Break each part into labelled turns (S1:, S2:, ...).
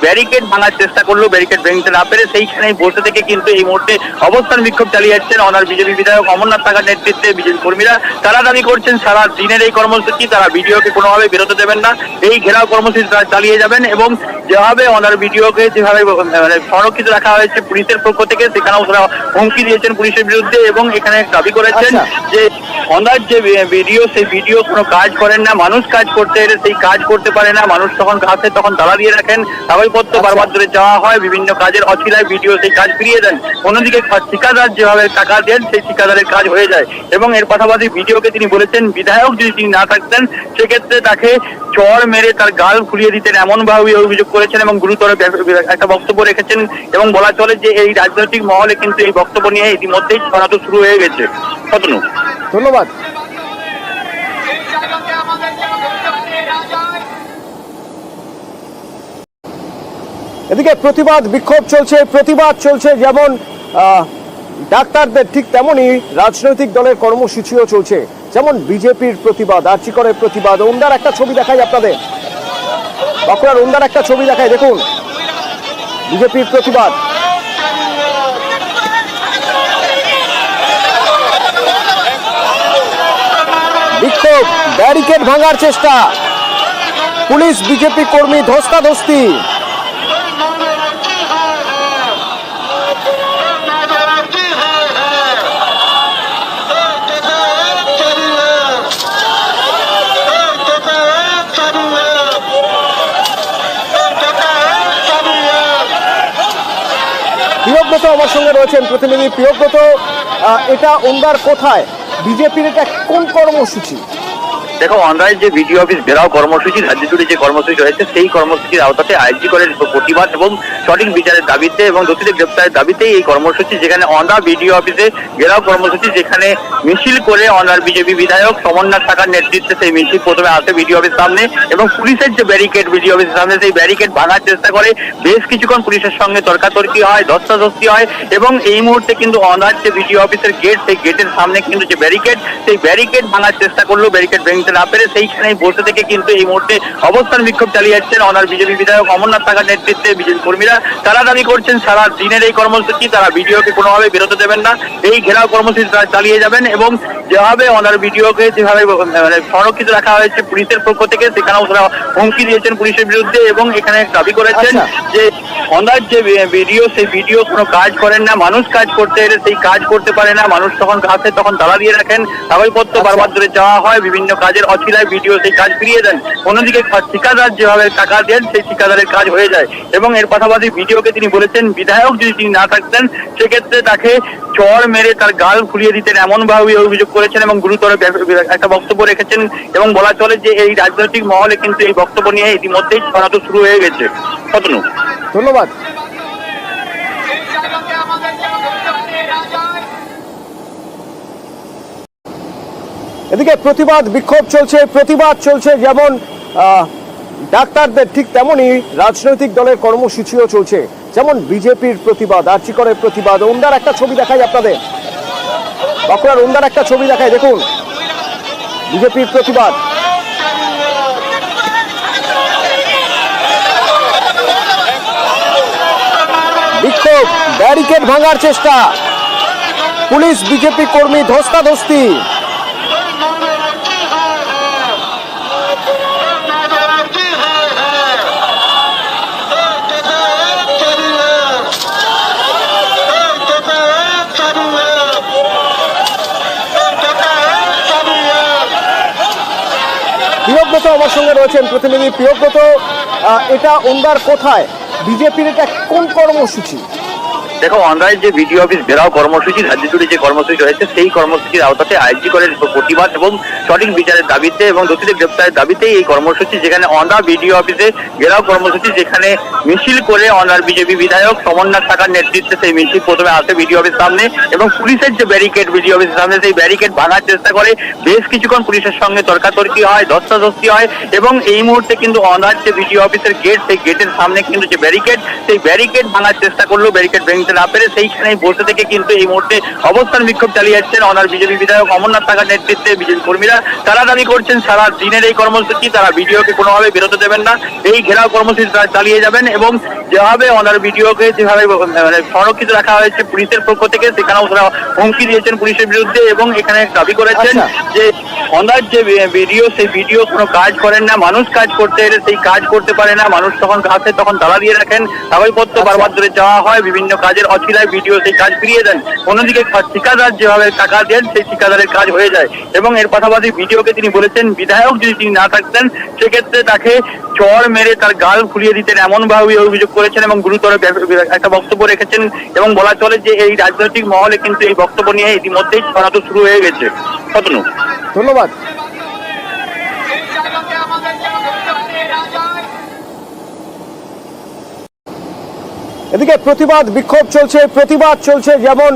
S1: Barricade ভাঙার চেষ্টা করলেও ব্যারিকেড ভেঙতে না পেরে সেইখানেই বসে থেকে কিন্তু এই মুহূর্তে অবস্থান বিক্ষোভ চালিয়ে যাচ্ছেন অনার বিজেপি বিধায়ক অমরনাথ টাকার নেতৃত্বে বিজেপি কর্মীরা তারা দাবি করছেন সারা দিনের এই কর্মসূচি তারা ভিডিওকে কোনোভাবে বেরোতে দেবেন না এই ঘেরাও কর্মসূচি তারা চালিয়ে যাবেন এবং যেভাবে অনার ভিডিওকে যেভাবে মানে সংরক্ষিত রাখা হয়েছে পুলিশের পক্ষ থেকে সেখানেও তারা হুমকি দিয়েছেন পুলিশের বিরুদ্ধে এবং এখানে দাবি করেছেন
S2: আচ্ছা।
S1: যে অনার যে ভিডিও সেই ভিডিও কোনো কাজ করেন না মানুষ কাজ করতে এলে সেই কাজ করতে পারে না মানুষ তখন ঘাসে তখন তালা দিয়ে রাখেন কাগজপত্র
S2: আচ্ছা।
S1: বারবার ধরে যাওয়া হয় বিভিন্ন কাজের অচিলায় ভিডিও সেই কাজ ফিরিয়ে দেন। অন্যদিকে ঠিকাদার যেভাবে টাকা দেন সেই ঠিকাদারের কাজ হয়ে যায়। এবং এর পাশাপাশি ভিডিওকে তিনি বলেছেন বিধায়ক যদি তিনি না থাকতেন সেক্ষেত্রে তাকে চর মেরে তার গাল ফুলিয়ে দিতেন। এমন ভাবে অভিযোগ করেছেন এবং গুরুতর একটা বক্তব্য রেখেছেন এবং বলা চলে যে এই রাজনৈতিক মহলে কিন্তু এই বক্তব্য নিয়ে ইতিমধ্যেই ছড়াতো শুরু হয়ে গেছে। কতনু
S2: ধন্যবাদ। এদিকে প্রতিবাদ বিক্ষোভ চলছে, প্রতিবাদ চলছে যেমন ডাক্তারদের ঠিক তেমনই রাজনৈতিক দলের কর্মসূচিও চলছে, যেমন বিজেপির প্রতিবাদ, আর্চিকরের প্রতিবাদ ওন্দার একটা ছবি দেখাই আপনাদের। বাঁকুড়ার ওন্দার একটা ছবি দেখাই, দেখুন। বিজেপির প্রতিবাদ। বিক্ষোভ, ব্যারিকেড ভাঙার চেষ্টা। পুলিশ, বিজেপি কর্মী ধস্তাধস্তি। প্রিয়ব্রত আমার সঙ্গে রয়েছেন প্রতিনিধি প্রিয়ব্রত। এটা ওন্দার কোথায়? বিজেপির এটা কোন কর্মসূচি?
S1: দেখো অনলাইন যে ভিডিও অফিস ঘেরাও কর্মসূচি, রাজ্য জুড়ে যে কর্মসূচি রয়েছে, সেই কর্মসূচির আওতাতে আইজি করে প্রতিবাদ এবং সঠিক বিচারের দাবিতে এবং দোষীদের গ্রেপ্তারের দাবিতেই এই কর্মসূচি, যেখানে অনরা ভিডিও অফিসে ঘেরাও কর্মসূচি, যেখানে মিছিল করে অনার বিজেপি বিধায়ক সমন্বয় থাকার নেতৃত্বে সেই মিছিল প্রথমে আসে ভিডিও অফিস সামনে এবং পুলিশের যে ব্যারিকেড ভিডিও অফিসের সামনে, সেই ব্যারিকেড ভাঙার চেষ্টা করে। বেশ কিছুক্ষণ পুলিশের সঙ্গে তর্কাতর্কি হয়, ধস্তাধস্তি হয় এবং এই মুহূর্তে কিন্তু অনার যে ভিডিও অফিসের গেট সেই গেটের সামনে কিন্তু যে ব্যারিকেড সেই ব্যারিকেড ভাঙার চেষ্টা করল ব্যারিকেড ভেঙতে না পেরে সেইখানেই বসে থেকে কিন্তু এই মুহূর্তে অবস্থান বিক্ষোভ চালিয়ে যাচ্ছেন অনার বিজেপি বিধায়ক অমরনাথ টাকার নেতৃত্বে বিজেপি কর্মীরা। তারা দাবি করছেন সারা দিনের এই কর্মসূচি তারা ভিডিওকে কোনোভাবে বেরোতে দেবেন না। এই ঘেরাও কর্মসূচি তারা চালিয়ে যাবেন এবং যেভাবে অনার ভিডিওকে যেভাবে মানে সংরক্ষিত রাখা হয়েছে পুলিশের পক্ষ থেকে সেখানেও তারা হুমকি দিয়েছেন পুলিশের বিরুদ্ধে এবং এখানে দাবি করেছেন
S2: আচ্ছা।
S1: যে অনার যে ভিডিও সেই ভিডিও কোনো কাজ করেন না। মানুষ কাজ করতে এলে সেই কাজ করতে পারে না। মানুষ তখন কাছে তখন তালা দিয়ে রাখেন। কাগজপত্র
S2: আচ্ছা।
S1: বারবার ধরে যাওয়া হয় বিভিন্ন কাজের অচিলায় ভিডিও সেই কাজ ফিরিয়ে দেন। অন্যদিকে ঠিকাদার যেভাবে টাকা দেন, সেই ঠিকাদারের কাজ হয়ে যায়। এবং এর পাশাপাশি ভিডিওকে তিনি বলেছেন, বিধায়ক যদি তিনি না থাকতেন, সেক্ষেত্রে তাকে চর মেরে তার গাল ফুলিয়ে দিতেন। এমন ভাবে অভিযোগ করেছেন এবং গুরুতর একটা বক্তব্য রেখেছেন এবং বলা চলে যে এই রাজনৈতিক মহলে কিন্তু এই বক্তব্য নিয়ে ইতিমধ্যেই ছড়াতো শুরু হয়ে গেছে।
S2: ধন্যবাদ। এদিকে প্রতিবাদ বিক্ষোভ চলছে, প্রতিবাদ চলছে যেমন ডাক্তারদের ঠিক তেমনই রাজনৈতিক দলের কর্মসূচিও চলছে, যেমন বিজেপির প্রতিবাদ, আর্চিকরের প্রতিবাদ ওন্দার একটা ছবি দেখাই আপনাদের। বাঁকুড়ার ওন্দার একটা ছবি দেখাই, দেখুন। বিজেপির প্রতিবাদ। বিক্ষোভ, ব্যারিকেড ভাঙার চেষ্টা। পুলিশ, বিজেপি কর্মী ধস্তাধস্তি। প্রিয়ব্রত আমার সঙ্গে রয়েছেন প্রতিনিধি প্রিয়ব্রত। এটা ওনার কোথায়? বিজেপির এটা কোন কর্মসূচি?
S1: দেখো অনলাইন যে ভিডিও অফিস ঘেরাও কর্মসূচি রাজ্য জুড়ে যে কর্মসূচি রয়েছে, সেই কর্মসূচির আওতাতে আইজি করে প্রতিবাদ এবং সঠিক বিচারের দাবিতে এবং দোষীদের গ্রেপ্তারের দাবিতে এই কর্মসূচি, যেখানে অনরা ভিডিও অফিসে ঘেরাও কর্মসূচি, যেখানে মিছিল করে অনার বিজেপি বিধায়ক সমন্বয় থাকার নেতৃত্বে সেই মিছিল প্রথমে আসে ভিডিও অফিস সামনে এবং পুলিশের যে ব্যারিকেড ভিডিও অফিসের সামনে, সেই ব্যারিকেড ভাঙার চেষ্টা করে। বেশ কিছুক্ষণ পুলিশের সঙ্গে তর্কাতর্কি হয়, ধস্তাধস্তি হয় এবং এই মুহূর্তে কিন্তু অনার যে ভিডিও অফিসের গেট সেই গেটের সামনে কিন্তু যে ব্যারিকেড সেই ব্যারিকেড ভাঙার চেষ্টা করলেও ব্যারিকেড ভেঙতে ভেঙতে না পেরে সেইখানেই বসে থেকে কিন্তু এই মুহূর্তে অবস্থান বিক্ষোভ চালিয়ে যাচ্ছেন অনার বিজেপি বিধায়ক অমরনাথ টাকার নেতৃত্বে বিজেপি কর্মীরা। তারা দাবি করছেন সারা দিনের এই কর্মসূচি তারা ভিডিওকে কোনোভাবে বেরোতে দেবেন না। এই ঘেরাও কর্মসূচি তারা চালিয়ে যাবেন এবং যেভাবে অনার ভিডিওকে যেভাবে মানে সংরক্ষিত রাখা হয়েছে পুলিশের পক্ষ থেকে সেখানেও তারা হুমকি দিয়েছেন পুলিশের বিরুদ্ধে এবং এখানে দাবি করেছেন
S2: আচ্ছা।
S1: যে অনার যে ভিডিও সেই ভিডিও কোনো কাজ করেন না। মানুষ কাজ করতে এলে সেই কাজ করতে পারে না। মানুষ তখন আসে তখন তালা দিয়ে রাখেন। কাগজপত্র
S2: আচ্ছা।
S1: বারবার ধরে যাওয়া হয়। বিভিন্ন কাজের অছিলায় ভিডিও সেই কাজ ফিরিয়ে দেন। অন্যদিকে ঠিকাদার যেভাবে টাকা দেন, সেই ঠিকাদারের কাজ হয়ে যায়। এবং এর পাশাপাশি ভিডিওকে তিনি বলেছেন, বিধায়ক যদি তিনি না থাকতেন, সেক্ষেত্রে তাকে চর মেরে তার গাল ফুলিয়ে দিতেন। এমন ভাবে অভিযোগ করেছেন এবং গুরুতর একটা বক্তব্য রেখেছেন এবং বলা চলে যে এই রাজনৈতিক মহলে কিন্তু এই বক্তব্য নিয়ে ইতিমধ্যেই ছড়াতো শুরু হয়ে গেছে।
S2: ধন্যবাদ। এদিকে প্রতিবাদ, বিক্ষোভ চলছে, প্রতিবাদ চলছে যেমন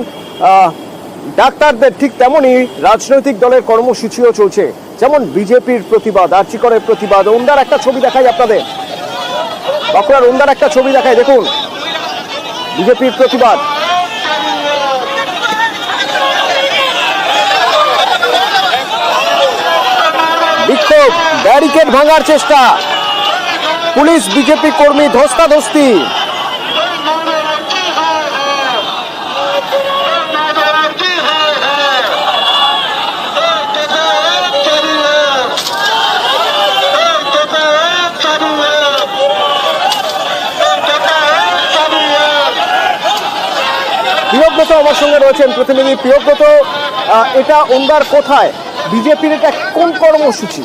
S2: ডাক্তারদের ঠিক তেমনই রাজনৈতিক দলের কর্মসূচিও চলছে। যেমন বিজেপির প্রতিবাদ, আর্চিকরের প্রতিবাদ ওন্দার একটা ছবি দেখাই আপনাদের। বাঁকুড়ার ওন্দার একটা ছবি দেখাই, দেখুন। বিজেপির প্রতিবাদ। বিক্ষোভ, ব্যারিকেড ভাঙার চেষ্টা। পুলিশ, বিজেপি কর্মী ধস্তাধস্তি। প্রিয়ব্রত আমার সঙ্গে রয়েছেন প্রতিনিধি প্রিয়ব্রত। এটা ওন্দার কোথায়? বিজেপির এটা কোন কর্মসূচি?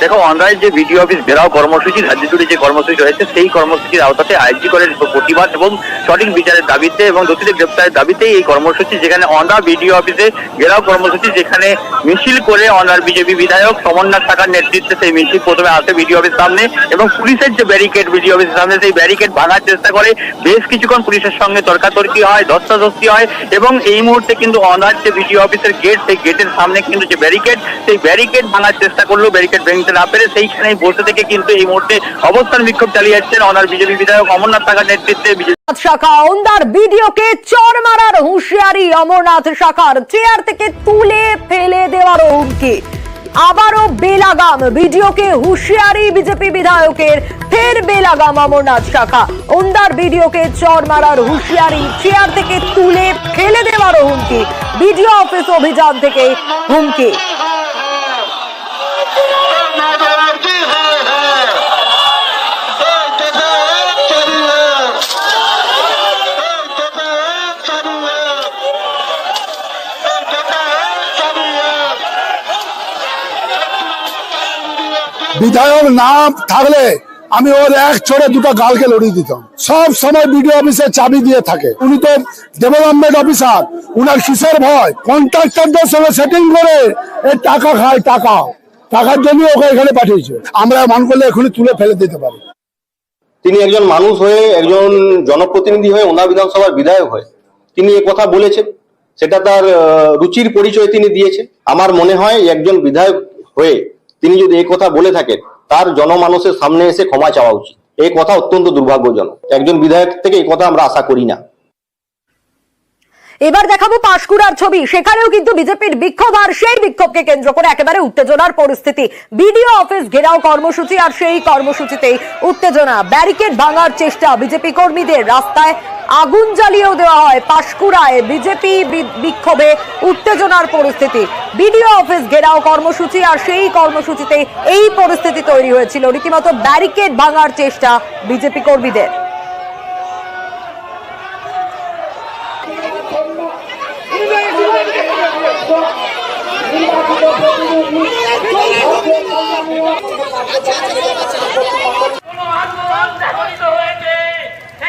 S1: দেখো অনলাইন যে ভিডিও অফিস ঘেরাও কর্মসূচি রাজ্য জুড়ে যে কর্মসূচি রয়েছে, সেই কর্মসূচির আওতাতে আইজি করের প্রতিবাদ এবং সঠিক বিচারের দাবিতে এবং দোষীদের গ্রেপ্তারের দাবিতেই এই কর্মসূচি, যেখানে অনরা ভিডিও অফিসে ঘেরাও কর্মসূচি, যেখানে মিছিল করে অনার বিজেপি বিধায়ক সমন্বয় থাকার নেতৃত্বে সেই মিছিল প্রথমে আসে ভিডিও অফিস সামনে এবং পুলিশের যে ব্যারিকেড ভিডিও অফিসের সামনে, সেই ব্যারিকেড ভাঙার চেষ্টা করে। বেশ কিছুক্ষণ পুলিশের সঙ্গে তর্কাতর্কি হয়, ধস্তাধস্তি হয় এবং এই মুহূর্তে কিন্তু অনার যে ভিডিও অফিসের গেট সেই গেটের সামনে কিন্তু যে ব্যারিকেড সেই ব্যারিকেড ভাঙার চেষ্টা করল ব্যারিকেড ভেঙতে না পেরে সেইখানেই বসে থেকে কিন্তু এই মুহূর্তে অবস্থান বিক্ষোভ চালিয়ে যাচ্ছেন অনার বিজেপি বিধায়ক অমরনাথ টাকার নেতৃত্বে
S3: শাখা ভিডিওকে চর মারার হুঁশিয়ারি অমরনাথ শাখার। চেয়ার থেকে তুলে ফেলে দেওয়ার হুমকি। আবারও বেলাগাম। ভিডিওকে হুঁশিয়ারি বিজেপি বিধায়কের। ফের বেলাগাম অমরনাথ শাখা। ওন্দার ভিডিওকে চর মারার হুঁশিয়ারি। চেয়ার থেকে তুলে ফেলে দেওয়ারও হুমকি। ভিডিও অফিস অভিযান থেকে হুমকি।
S4: বিধায়ক না থাকলে আমি ওর এক ছড়ে দুটো গালকে লড়িয়ে দিতাম। সব সময় বিডিও অফিসে চাবি দিয়ে থাকে। উনি তো ডেভেলপমেন্ট অফিসার উনার কিসের ভয়? কন্ট্রাক্টরদের সঙ্গে সেটিং করে এ টাকা খায়, টাকা। টাকার জন্য ওকে এখানে পাঠিয়েছে। আমরা মান করলে এখনই তুলে ফেলে দিতে পারি।
S5: তিনি একজন মানুষ হয়ে, একজন জনপ্রতিনিধি হয়ে ওনার বিধানসভার বিধায়ক হয়ে তিনি কথা বলেছেন। সেটা তার রুচির পরিচয় তিনি দিয়েছেন। আমার মনে হয় একজন বিধায়ক হয়ে তিনি যদি এই কথা বলে থাকেন, তার জনমানুষের সামনে এসে ক্ষমা চাওয়া উচিত। এই কথা অত্যন্ত দুর্ভাগ্যজনক। একজন বিধায়ক থেকে এই কথা আমরা আশা করি না।
S3: এবার দেখাবো পাশকুড়ার ছবি। সেখানেও কিন্তু বিজেপির বিক্ষোভ, আর সেই বিক্ষোভকে কেন্দ্র করে একেবারে উত্তেজনার পরিস্থিতি। বিডিও অফিস ঘেরাও কর্মসূচি, আর সেই কর্মসূচিতেই উত্তেজনা। ব্যারিকেড ভাঙার চেষ্টা বিজেপি কর্মীদের। রাস্তায় আগুন জ্বালিয়েও দেওয়া হয় পাশকুড়ায় বিজেপি বিক্ষোভে উত্তেজনার পরিস্থিতি। বিডিও অফিস ঘেরাও কর্মসূচি, আর সেই কর্মসূচিতে এই পরিস্থিতি তৈরি হয়েছিল। রীতিমতো ব্যারিকেড ভাঙার চেষ্টা বিজেপি কর্মীদের।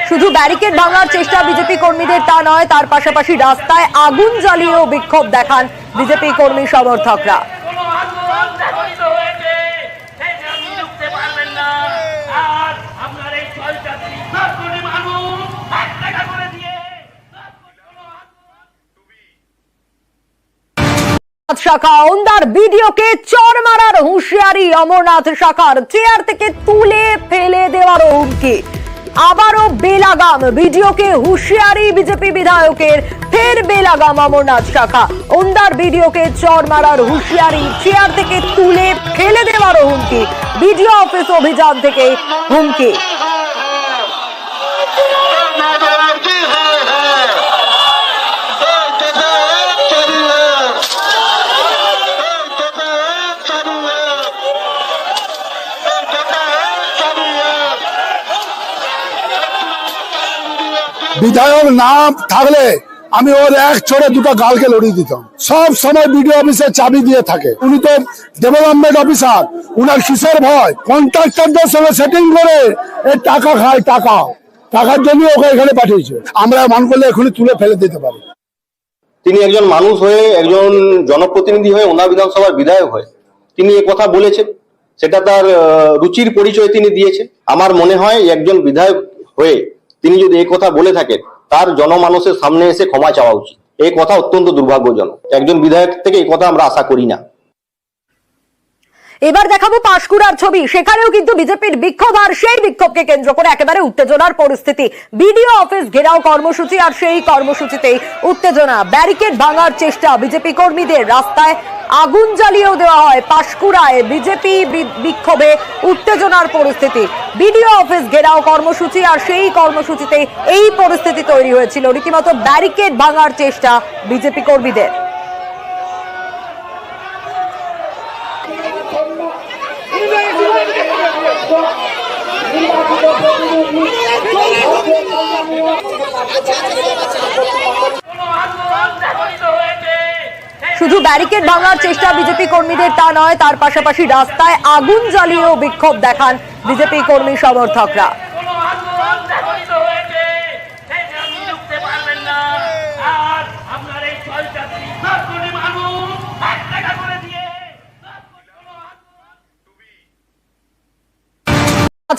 S3: শুধু ব্যারিকেড ভাঙার চেষ্টা বিজেপি কর্মীদের তা নয়, তার পাশাপাশি রাস্তায় আগুন জ্বালিয়েও বিক্ষোভ দেখান বিজেপি কর্মী সমর্থকরা
S6: কোনো আন্দোলন সংগঠিত হয়েছে সেটা আপনি রুখতে পারবেন না আর আপনার এই ছয়টা তিরিশ দশ কোটি মানুষ এক টাকা করে দিয়ে দশ কোটি কোনো আন্দোলন
S3: শাখা ওন্দার ভিডিওকে চর মারার হুঁশিয়ারি অমরনাথ শাখার চেয়ার থেকে তুলে ফেলে দেওয়ার হুমকি। আবারও বেলাগাম ভিডিওকে হুঁশিয়ারি বিজেপি বিধায়কের ফের বেলাগাম অমরনাথ শাখা। ওন্দার ভিডিওকে চর মারার হুঁশিয়ারি চেয়ার থেকে তুলে ফেলে দেওয়ারও হুমকি। বিডিও অফিস অভিযান থেকে হুমকি।
S4: বিধায়ক নাম থাকলে আমি ওর এক চড়ে দুটো গালকে লড়িয়ে দিতাম। সব সময় বিডিও অফিসে চাবি দিয়ে থাকে। উনি তো ডেভেলপমেন্ট অফিসার উনার কিসের ভয়? কন্ট্রাক্টরদের সঙ্গে সেটিং করে এ টাকা খায় টাকা। টাকার জন্য ওকে এখানে পাঠিয়েছে। আমরা মান করলে এখনই তুলে ফেলে দিতে পারি।
S5: তিনি একজন মানুষ হয়ে, একজন জনপ্রতিনিধি হয়ে ওনার বিধানসভার বিধায়ক হয়ে তিনি এ কথা বলেছেন। সেটা তার রুচির পরিচয় তিনি দিয়েছেন। আমার মনে হয় একজন বিধায়ক হয়ে তিনি যদি এই কথা বলে থাকেন, তার জনমানসের সামনে এসে ক্ষমা চাওয়া উচিত। এই কথা অত্যন্ত দুর্ভাগ্যজনক। একজন বিধায়ক থেকে এই কথা আমরা আশা করি না।
S3: এবার দেখাবো পাশকুড়ার ছবি। সেখানেও কিন্তু বিজেপির বিক্ষোভ, আর সেই বিক্ষোভকে কেন্দ্র করে একেবারে উত্তেজনার পরিস্থিতি। বিডিও অফিস ঘেরাও কর্মসূচি, আর সেই কর্মসূচিতেই উত্তেজনা। ব্যারিকেড ভাঙার চেষ্টা বিজেপি কর্মীদের। রাস্তায় আগুন জ্বালিয়েও দেওয়া হয় পাশকুড়ায়। বিজেপি বিক্ষোভে উত্তেজনার পরিস্থিতি। বিডিও অফিস ঘেরাও কর্মসূচি আর সেই কর্মসূচিতে এই পরিস্থিতি তৈরি হয়েছিল। রীতিমতো ব্যারিকেড ভাঙার চেষ্টা বিজেপি কর্মীদের।
S6: আন্দোলন সংগঠিত হয়েছে সেই
S3: শুধু ব্যারিকেড ভাঙার চেষ্টা বিজেপি কর্মীদের তা নয়, তার পাশাপাশি রাস্তায় আগুন জ্বালিয়েও বিক্ষোভ দেখান বিজেপি কর্মী সমর্থকরা।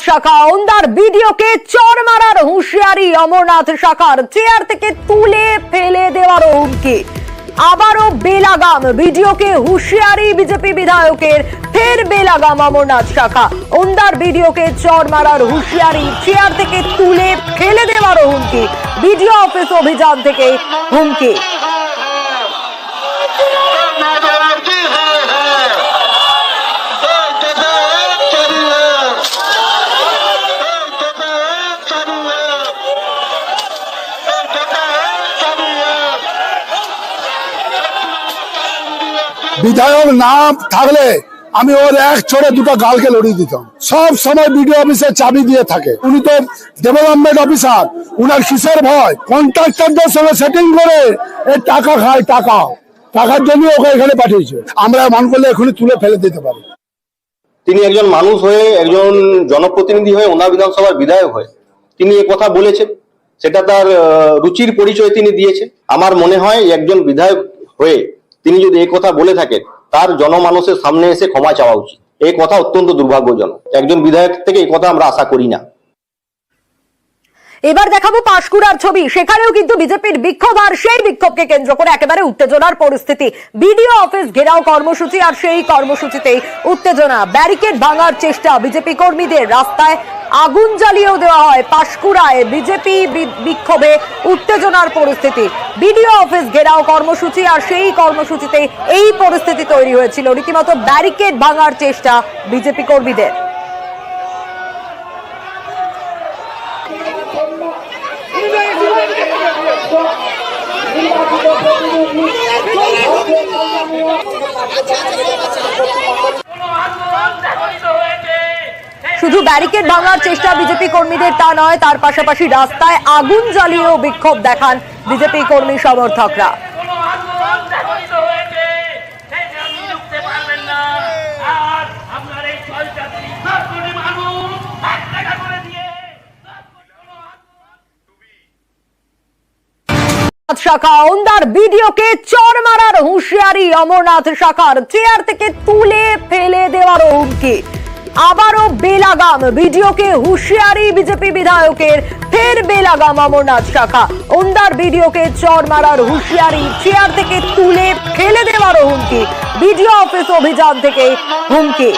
S3: শাখা, ওন্দার ভিডিওকে চর মারার হুঁশিয়ারি অমরনাথ শাখার চেয়ার থেকে তুলে ফেলে দেওয়ার হুমকি। আবারও বেলাগাম। বিডিওকে হুঁশিয়ারি বিজেপি বিধায়কের, ফের বেলাগাম অমরনাথ শাখা। ওন্দার বিডিওকে চর মারার হুঁশিয়ারি, চেয়ার থেকে তুলে ফেলে দেওয়ার হুমকি। বিডিও অফিস অভিযান থেকে হুমকি।
S4: বিধায়ক নাম থাকলে আমি ওর এক চড়ে দুটো গালকে লড়িয়ে দিতাম। সব সময় বিডিও অফিসে চাবি দিয়ে থাকে। উনি তো ডেভেলপমেন্ট অফিসার উনার কিসের ভয়? কন্ট্রাক্টরদের সঙ্গে সেটিং করে এ টাকা খায়, টাকা। টাকার জন্য ওকে এখানে পাঠিয়েছে। আমরা মান করলে এখনই তুলে ফেলে দিতে পারি।
S5: তিনি একজন মানুষ হয়ে, একজন জনপ্রতিনিধি হয়ে ওনার বিধানসভার বিধায়ক হয়ে তিনি এ কথা বলেছেন। সেটা তার রুচির পরিচয় তিনি দিয়েছেন। আমার মনে হয় একজন বিধায়ক হয়ে তিনি যদি এই কথা বলে থাকেন, তার জনমানসের সামনে এসে ক্ষমা চাওয়া উচিত। এই কথা অত্যন্ত দুর্ভাগ্যজনক। একজন বিধায়ক থেকে এই কথা আমরা আশা করি না।
S3: এবার দেখাবো পাশকুড়ার ছবি। সেখানেও কিন্তু বিজেপির বিক্ষোভ, আর সেই বিক্ষোভকে কেন্দ্র করে একেবারে উত্তেজনার পরিস্থিতি। বিডিও অফিস, ঘেরাও কর্মসূচি, আর সেই কর্মসূচিতেই উত্তেজনা। ব্যারিকেড ভাঙার চেষ্টা বিজেপি কর্মীদের। রাস্তায় আগুন জ্বালিয়েও দেওয়া হয় পাশকুড়ায় বিজেপি বিক্ষোভে উত্তেজনার পরিস্থিতি বিডিও অফিস ঘেরাও কর্মসূচি আর সেই কর্মসূচিতে এই পরিস্থিতি তৈরি হয়েছিল রীতিমতো ব্যারিকেড ভাঙার চেষ্টা বিজেপি কর্মীদের শুধু ব্যারিকেড ভাঙার চেষ্টা বিজেপি কর্মীদের তা নয়, তার পাশাপাশি রাস্তায় আগুন জ্বালিয়েও বিক্ষোভ দেখান বিজেপি কর্মী সমর্থকরা। শাখা, ওন্দার ভিডিওকে চর মারার হুঁশিয়ারি অমরনাথ শাখার চেয়ার থেকে তুলে ফেলে দেওয়ার হুমকি। আবারও বেলাগাম। ভিডিওকে হুঁশিয়ারি বিজেপি বিধায়কের, ফের বেলাগাম অমরনাথ শাখা। ওন্দার ভিডিওকে চর মারার হুঁশিয়ারি, চেয়ার থেকে তুলে ফেলে দেওয়ারও হুমকি। বিডিও অফিস অভিযান থেকে হুমকি।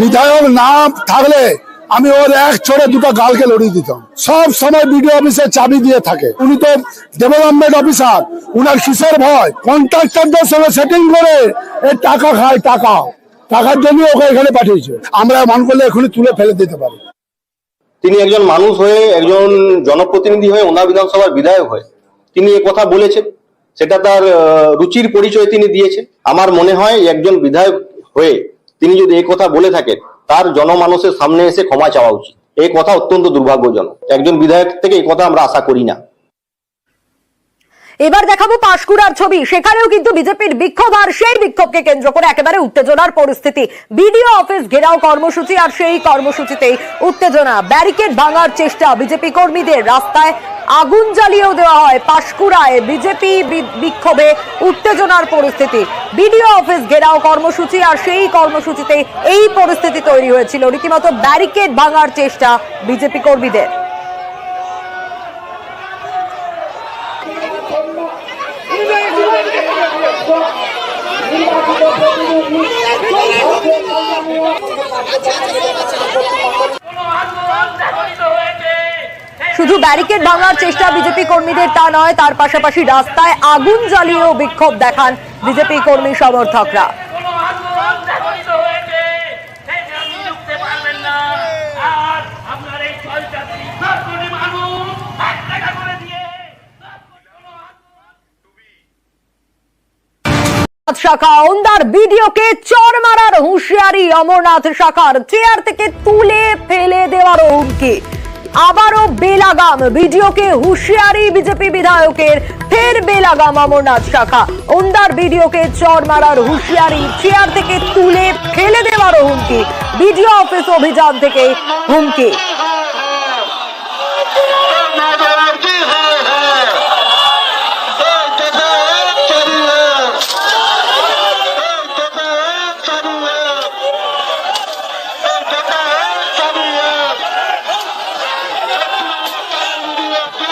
S4: বিধায়ক নাম থাকলে আমি ওর এক চড়ে দুটো গালকে লড়িয়ে দিতাম। সব সময় বিডিও অফিসে চাবি দিয়ে থাকে। উনি তো ডেভেলপমেন্ট অফিসার উনার কিসের ভয়? কন্ট্রাক্টরদের সঙ্গে সেটিং করে এ টাকা খায় টাকা। টাকার জন্য ওকে এখানে পাঠিয়েছে। আমরা মান করলে এখনই তুলে ফেলে দিতে পারি।
S5: তিনি একজন মানুষ হয়ে, একজন জনপ্রতিনিধি হয়ে, ওনার বিধানসভার বিধায়ক হয়ে তিনি এ কথা বলেছেন। সেটা তার রুচির পরিচয় তিনি দিয়েছেন। আমার মনে হয় একজন বিধায়ক হয়ে তিনি যদি এই কথা বলে থাকেন, তার জনমানুষের সামনে এসে ক্ষমা চাওয়া উচিত। এই কথা অত্যন্ত দুর্ভাগ্যজনক। একজন বিধায়ক থেকে এই কথা আমরা আশা করি না।
S3: এবার দেখাবো পাশকুড়ার ছবি। সেখানেও কিন্তু বিজেপির বিক্ষোভ, আর সেই বিক্ষোভকে কেন্দ্র করে একেবারে উত্তেজনার পরিস্থিতি। বিডিও অফিস ঘেরাও কর্মসূচি, আর সেই কর্মসূচিতেই উত্তেজনা। ব্যারিকেড ভাঙার চেষ্টা বিজেপি কর্মীদের। রাস্তায় আগুন জ্বালিয়েও দেওয়া হয় পাশকুড়ায় বিজেপি বিক্ষোভে উত্তেজনার পরিস্থিতি। বিডিও অফিস ঘেরাও কর্মসূচি, আর সেই কর্মসূচিতে এই পরিস্থিতি তৈরি হয়েছিল। রীতিমতো ব্যারিকেড ভাঙার চেষ্টা বিজেপি কর্মীদের
S6: কোনো আন্দোলন সংগঠিত হয়েছে সেই
S3: শুধু ব্যারিকেড ভাঙার চেষ্টা বিজেপি কর্মীদের তা নয়, তার পাশাপাশি রাস্তায় আগুন জ্বালিয়েও বিক্ষোভ দেখান বিজেপি কর্মী সমর্থকরা
S6: কোনো আন্দোলন সংগঠিত হয়েছে সেই আপনি ঢুকতে পারবেন না আর আপনার এই জলযাত্রী দশ কোটি মানুষ এক টাকা করে দিয়ে দশ কোটি কোনো আন্দোলন
S3: শাখা ওন্দার ভিডিওকে চর মারার হুঁশিয়ারি অমরনাথ শাখার চেয়ার থেকে তুলে ফেলে দেওয়ার হুমকি। আবারও বেলাগাম ভিডিওকে হুঁশিয়ারি বিজেপি বিধায়কের, ফের বেলাগাম অমরনাথ শাখা। ওন্দার ভিডিওকে চর মারার হুঁশিয়ারি চেয়ার থেকে তুলে ফেলে দেওয়ার হুমকি। ভিডিও অফিস অভিযান থেকে হুমকি।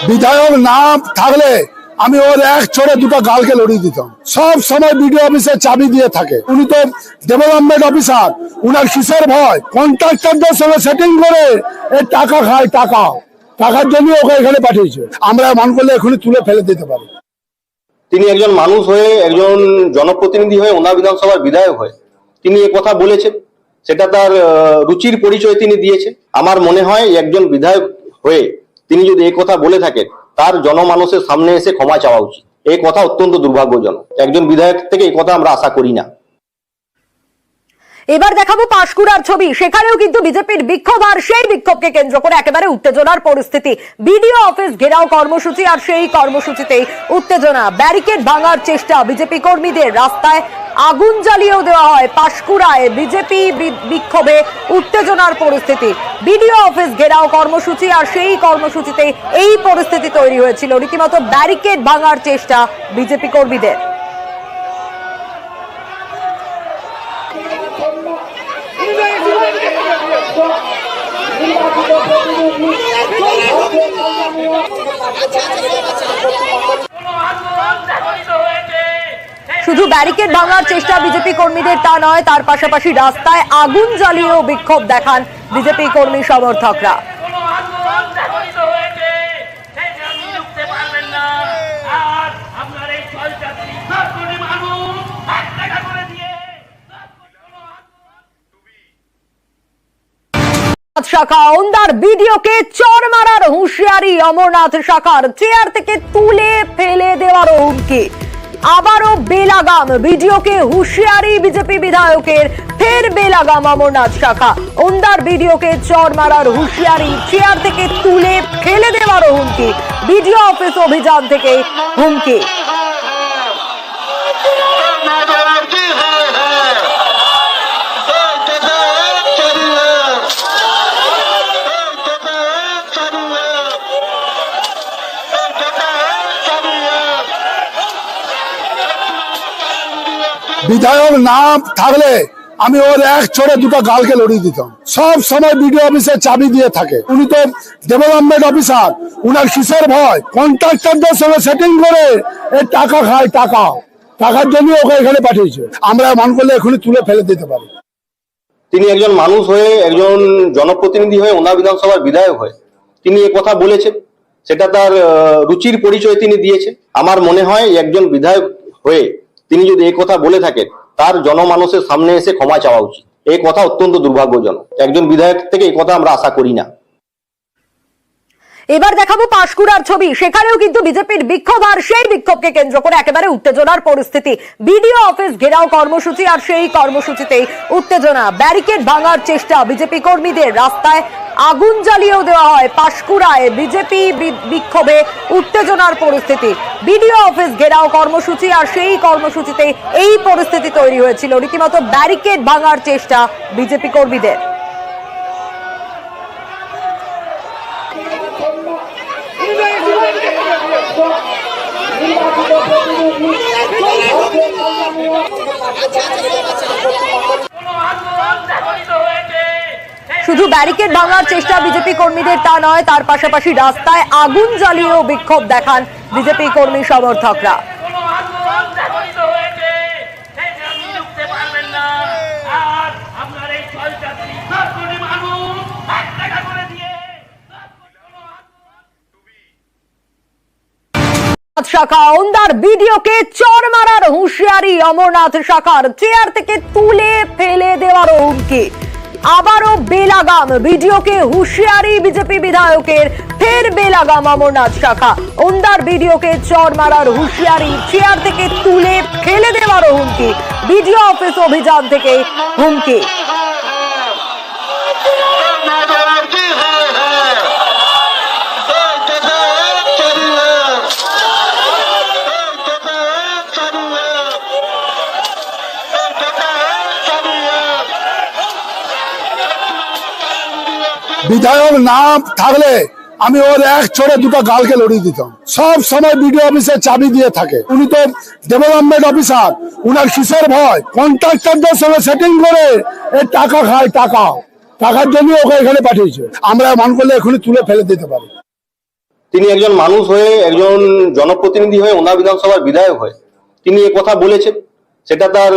S4: বিধায়ক নাম থাকলে আমি ওর এক চড়ে দুটো গালকে লড়িয়ে দিতাম। সব সময় বিডিও অফিসে চাবি দিয়ে থাকে। উনি তো ডেভেলপমেন্ট অফিসার উনার কিসের ভয়? কন্ট্রাক্টরদের সঙ্গে সেটিং করে এ টাকা খায় টাকা। টাকার জন্য ওকে এখানে পাঠিয়েছে। আমরা মান করলে এখনই তুলে ফেলে দিতে পারি।
S5: তিনি একজন মানুষ হয়ে, একজন জনপ্রতিনিধি হয়ে ওনার বিধানসভার বিধায়ক হয়ে তিনি কথা বলেছেন। সেটা তার রুচির পরিচয় তিনি দিয়েছেন। আমার মনে হয় একজন বিধায়ক হয়ে তিনি যদি এই কথা বলে থাকেন তার জনমানুষের সামনে এসে ক্ষমা চাওয়া উচিত। এই কথা অত্যন্ত দুর্ভাগ্যজনক। একজন বিধায়ক থেকে এই কথা আমরা আশা করি না।
S3: এবার দেখাবো পাশকুড়ার ছবি। সেখানেও কিন্তু বিজেপির বিক্ষোভ, আর সেই বিক্ষোভকে কেন্দ্র করে একেবারে উত্তেজনার পরিস্থিতি। বিডিও অফিস ঘেরাও কর্মসূচি, আর সেই কর্মসূচিতেই উত্তেজনা। ব্যারিকেড ভাঙার চেষ্টা বিজেপি কর্মীদের। রাস্তায় আগুন জ্বালিয়েও দেওয়া হয় পাশকুড়ায় বিজেপি বিক্ষোভে উত্তেজনার পরিস্থিতি। বিডিও অফিস ঘেরাও কর্মসূচি, আর সেই কর্মসূচিতে এই পরিস্থিতি তৈরি হয়েছিল। রীতিমতো ব্যারিকেড ভাঙার চেষ্টা বিজেপি কর্মীদের
S6: কোনো আন্দোলন সংগঠিত হয়েছে সেই
S3: শুধু ব্যারিকেড ভাঙার চেষ্টা বিজেপি কর্মীদের তা নয়, তার পাশাপাশি রাস্তায় আগুন জ্বালিয়েও বিক্ষোভ দেখান বিজেপি কর্মী সমর্থকরা
S6: কোনো আন্দোলন সংগঠিত হয়েছে সেই আপনি ঢুকতে পারবেন না আর আপনার এই জলযাত্রী দশ কোটি মানুষ এক টাকা করে দিয়ে দশ কোটি কোনো আন্দোলন
S3: শাখা ওন্দার ভিডিওকে চর মারার হুঁশিয়ারি অমরনাথ শাখার চেয়ার থেকে তুলে ফেলে দেওয়ার হুমকি। আবারও বেলাগাম ভিডিওকে হুঁশিয়ারি বিজেপি বিধায়কের ফের বেলাগাম অমরনাথ শাখা। ওন্দার ভিডিওকে চর মারার হুঁশিয়ারি চেয়ার থেকে তুলে ফেলে দেওয়ার হুমকি। ভিডিও অফিস অভিযান থেকে হুমকি।
S4: বিধায়ক নাম থাকলে আমি ওর এক চড়ে দুটো গালকে লড়িয়ে দিতাম। সব সময় বিডিও অফিসে চাবি দিয়ে থাকে। উনি তো ডেভেলপমেন্ট অফিসার উনার কিসের ভয়? কন্ট্রাক্টরদের সঙ্গে সেটিং করে এ টাকা খায়, টাকা। টাকার জন্য ওকে এখানে পাঠিয়েছে। আমরা মান করলে এখনই তুলে ফেলে দিতে পারি।
S5: তিনি একজন মানুষ হয়ে, একজন জনপ্রতিনিধি হয়ে ওনার বিধানসভার বিধায়ক হয়ে তিনি কথা বলেছেন। সেটা তার রুচির পরিচয় তিনি দিয়েছেন। আমার মনে হয় একজন বিধায়ক হয়ে তিনি যদি এই কথা বলে থাকেন, তার জনমানসের সামনে এসে ক্ষমা চাওয়া উচিত। এই কথা অত্যন্ত দুর্ভাগ্যজনক। একজন বিধায়ক থেকে এই কথা আমরা আশা করি না।
S3: এবার দেখাবো পাশকুড়ার ছবি। সেখানেও কিন্তু বিজেপির বিক্ষোভ, আর সেই বিক্ষোভকে কেন্দ্র করে একেবারে উত্তেজনার পরিস্থিতি। বিডিও অফিস ঘেরাও কর্মসূচি, আর সেই কর্মসূচিতেই উত্তেজনা। ব্যারিকেড ভাঙার চেষ্টা বিজেপি কর্মীদের। রাস্তায় আগুন জ্বালিয়েও দেওয়া হয় পাশকুড়ায়। বিজেপি বিক্ষোভে উত্তেজনার পরিস্থিতি। বিডিও অফিস ঘেরাও কর্মসূচি আর সেই কর্মসূচিতে এই পরিস্থিতি তৈরি হয়েছিল। রীতিমতো ব্যারিকেড ভাঙার চেষ্টা বিজেপি কর্মীদের। শুধু ব্যারিকেড ভাঙার চেষ্টা বিজেপি কর্মীদের তা নয়, তার পাশাপাশি রাস্তায় আগুন জ্বালিয়েও বিক্ষোভ দেখান বিজেপি কর্মী সমর্থকরা। শাখা, ওন্দার ভিডিওকে চর মারার হুঁশিয়ারি অমরনাথ শাখার চেয়ার থেকে তুলে ফেলে দেওয়ারও হুমকি। আবারও বেলাগাম। বিডিওকে হুঁশিয়ারি বিজেপি বিধায়কের, ফের বেলাগাম অমরনাথ শাখা। ওন্দার বিডিওকে চর মারার হুঁশিয়ারি, চেয়ার থেকে তুলে ফেলে দেওয়ারও হুমকি। বিডিও অফিস অভিযান থেকে হুমকি।
S4: বিধায়ক না থাকলে আমি ওর এক চড়ে দুটো গালকে লড়িয়ে দিতাম। সব সময় বিডিও অফিসে চাবি দিয়ে থাকে। উনি তো ডেভেলপমেন্ট অফিসার। উনার কিসের ভয়? কন্ট্রাক্টরদের সঙ্গে সেটিং করে এ টাকা খায় টাকা। টাকার জন্য ওকে এখানে পাঠিয়েছে। আমরা মান করলে এখনই তুলে ফেলে দিতে পারি।
S5: তিনি একজন মানুষ হয়ে, একজন জনপ্রতিনিধি হয়ে ওনার বিধানসভার বিধায়ক হয়ে তিনি কথা বলেছেন। সেটা তার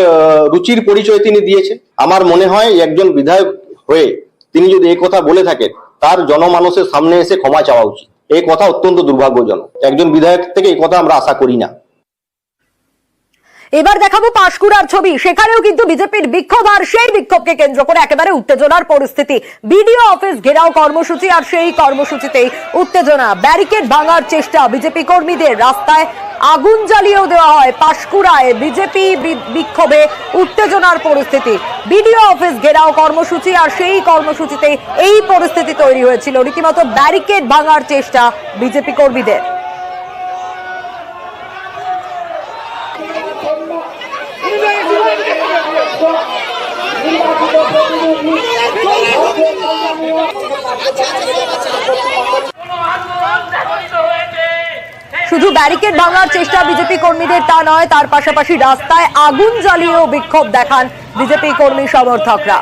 S5: রুচির পরিচয় তিনি দিয়েছেন। আমার মনে হয় একজন বিধায়ক হয়ে তিনি যদি এই কথা বলে থাকেন, তার জনমানসের সামনে এসে ক্ষমা চাওয়া উচিত। এই কথা অত্যন্ত দুর্ভাগ্যজনক। একজন বিধায়ক থেকে এই কথা আমরা আশা করি না।
S3: এবার দেখাবো পাশকুড়ার ছবি। সেখানেও কিন্তু বিজেপির বিক্ষোভ, আর সেই বিক্ষোভকে কেন্দ্র করে একেবারে উত্তেজনার পরিস্থিতি। বিডিও অফিস ঘেরাও কর্মসূচি, আর সেই কর্মসূচিতেই উত্তেজনা। ব্যারিকেড ভাঙার চেষ্টা বিজেপি কর্মীদের। রাস্তায় আগুন জ্বালিয়েও দেওয়া হয় পাশকুড়ায়। বিজেপি বিক্ষোভে উত্তেজনার পরিস্থিতি। বিডিও অফিস ঘেরাও কর্মসূচি আর সেই কর্মসূচিতে এই পরিস্থিতি তৈরি হয়েছিল। রীতিমতো ব্যারিকেড ভাঙার চেষ্টা বিজেপি কর্মীদের।
S6: সংগঠিত হয়েছে সেই
S3: শুধু ব্যারিকেড ভাঙার চেষ্টা বিজেপি কর্মীদের তা নয়, তার পাশাপাশি রাস্তায় আগুন জ্বালিয়েও বিক্ষোভ দেখান বিজেপি কর্মী সমর্থকরা।